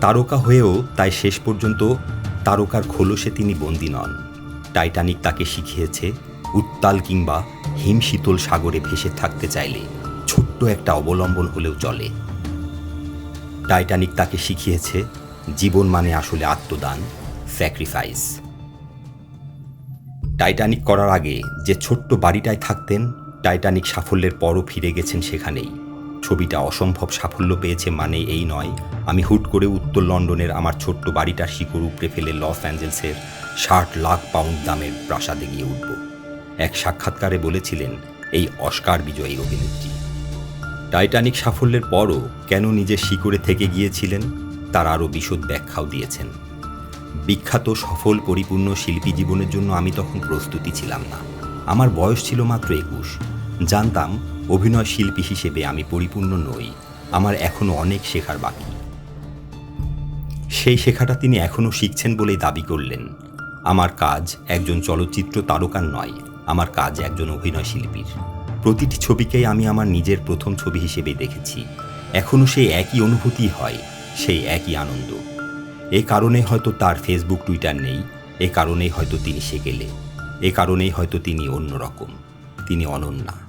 তারকা হয়েও তাই শেষ পর্যন্ত তারকার খোলসে তিনি বন্দী নন। টাইটানিক তাকে শিখিয়েছে, উত্তাল কিংবা হিমশীতল সাগরে ভেসে থাকতে চাইলে ছোট্ট একটা অবলম্বন হলেও চলে। টাইটানিক তাকে শিখিয়েছে, জীবন মানে আসলে আত্মদান, স্যাক্রিফাইস। টাইটানিক করার আগে যে ছোট্ট বাড়িটায় থাকতেন, টাইটানিক সাফল্যের পরও ফিরে গেছেন সেখানেই। ছবিটা অসম্ভব সাফল্য পেয়েছে মানে এই নয়। আমি হুট করে উত্তর লন্ডনের আমার ছোট্ট বাড়িটার শিকড় উপড়ে ফেলে লস অ্যাঞ্জেলসের ষাট লাখ পাউন্ড দামের প্রাসাদে গিয়ে উঠব। এক সাক্ষাৎকারে বলেছিলেন, এই অস্কার বিজয়ী অভিনেত্রী। টাইটানিক সাফল্যের পরও কেন নিজের শিকড়ে থেকে গিয়েছিলেন? তার আরও বিশদ ব্যাখ্যাও দিয়েছেন। বিখ্যাত, সফল, পরিপূর্ণ শিল্পী জীবনের জন্য আমি তখন প্রস্তুতি ছিলাম না। আমার বয়স ছিল মাত্র একুশ। জানতাম অভিনয় শিল্পী হিসেবে আমি পরিপূর্ণ নই, আমার এখনও অনেক শেখার বাকি। সেই শেখাটা তিনি এখনও শিখছেন বলেই দাবি করলেন। আমার কাজ একজন চলচ্চিত্র তারকার নয়, আমার কাজ একজন অভিনয় শিল্পীর। প্রতিটি ছবিকেই আমি আমার নিজের প্রথম ছবি হিসেবে দেখেছি। এখনও সেই একই অনুভূতি হয়, সেই একই আনন্দ। এ কারণে হয়তো তার ফেসবুক, টুইটার নেই, এ কারণেই হয়তো তিনি সেকেলে, এ কারণেই হয়তো তিনি অন্যরকম, তিনি অনন্যা।